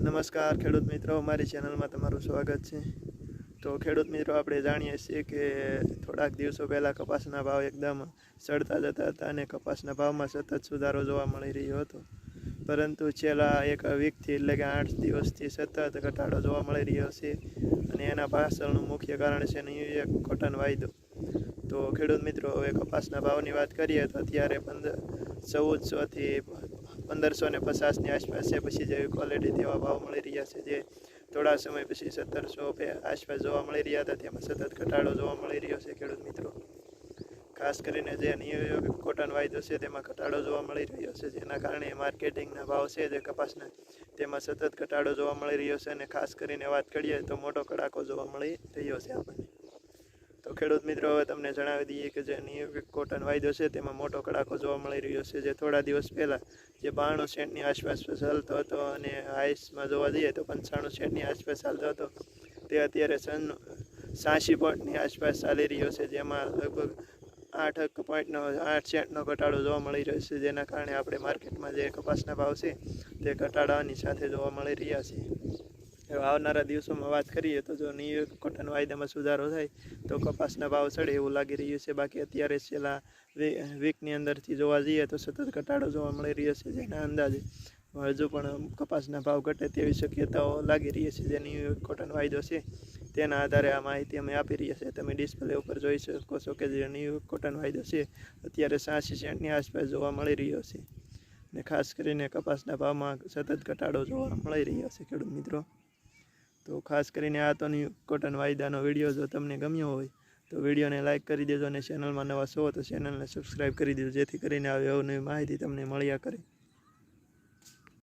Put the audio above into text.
નમસ્કાર ખેડૂત મિત્રો મારી ચેનલમાં તમારું સ્વાગત છે. તો ખેડૂત મિત્રો, આપણે જાણીએ છીએ કે થોડાક દિવસો પહેલાં કપાસના ભાવ એકદમ ચડતા જતા હતા અને કપાસના ભાવમાં સતત સુધારો જોવા મળી રહ્યો હતો. પરંતુ છેલ્લા એક વીકથી એટલે કે આઠ દિવસથી સતત ઘટાડો જોવા મળી રહ્યો છે અને એના પાછળનું મુખ્ય કારણ છે ન્યૂ એક કોટન વાયદો. તો ખેડૂત મિત્રો, હવે કપાસના ભાવની વાત કરીએ તો અત્યારે પંદર ચૌદસોથી પંદરસો ને પચાસની આસપાસ છે. પછી જેવી ક્વોલિટી તેવા ભાવ મળી રહ્યા છે, જે થોડા સમય પછી સત્તરસો આસપાસ જોવા મળી રહ્યા હતા. તેમાં સતત ઘટાડો જોવા મળી રહ્યો છે, ખેડૂત મિત્રો. ખાસ કરીને જે નિયોગ કોટન વાયદો છે, તેમાં ઘટાડો જોવા મળી રહ્યો છે. જેના કારણે માર્કેટિંગના ભાવ છે, જે કપાસના, તેમાં સતત ઘટાડો જોવા મળી રહ્યો છે. અને ખાસ કરીને વાત કરીએ તો મોટો કડાકો જોવા મળી રહ્યો છે આપણને. તો ખેડૂત મિત્રો, હવે તમને જણાવી દઈએ કે જે નિયોગ કોટન વાયદો છે, તેમાં મોટો કડાકો જોવા મળી રહ્યો છે. જે થોડા દિવસ પહેલાં જે બાણું સેન્ટની આસપાસ ચાલતો હતો અને હાઈસમાં જોવા જઈએ તો પંચાણું સેન્ટની આસપાસ ચાલતો હતો. તે અત્યારે સન સાંસી પોઈન્ટની આસપાસ ચાલી રહ્યો છે, જેમાં લગભગ આઠ પોઈન્ટનો આઠ સેન્ટનો ઘટાડો જોવા મળી રહ્યો છે, જેના કારણે આપણે માર્કેટમાં જે કપાસના ભાવ છે, તે ઘટાડાની સાથે જોવા મળી રહ્યા છે આવનારા દિવસોમાં વાત કરીએ તો જો ન્યૂ કોટન વાયદામાં સુધારો થાય, તો કપાસના ભાવ ચડે એવું લાગી રહ્યું છે. બાકી અત્યારે છેલ્લા વીકની અંદરથી જોવા જઈએ તો સતત ઘટાડો જોવા મળી રહ્યો છે જેના અંદાજે હજુ પણ કપાસના ભાવ ઘટે તેવી શક્યતાઓ લાગી રહી છે જે ન્યૂ કોટન વાયદો છે તેના આધારે આ માહિતી અમે આપી રહ્યા છીએ. તમે ડિસ્પ્લે ઉપર જોઈ શકો છો કે જે ન્યૂ કોટન વાયદો છે અત્યારે સાસી સેન્ટની આસપાસ જોવા મળી રહ્યો છે. ને ખાસ કરીને કપાસના ભાવમાં સતત ઘટાડો જોવા મળી રહ્યો છે ખેડૂત મિત્રો. તો ખાસ કરીને આ તો કોટન વાયદાનો વીડિયો જો તમને ગમ્યો હોય, તો વિડીયોને લાઇક કરી દેજો અને ચેનલમાં નવા છો તો ચેનલને સબસ્ક્રાઈબ કરી દેજો, જેથી કરીને આવી અવનવી માહિતી તમને મળ્યા કરે.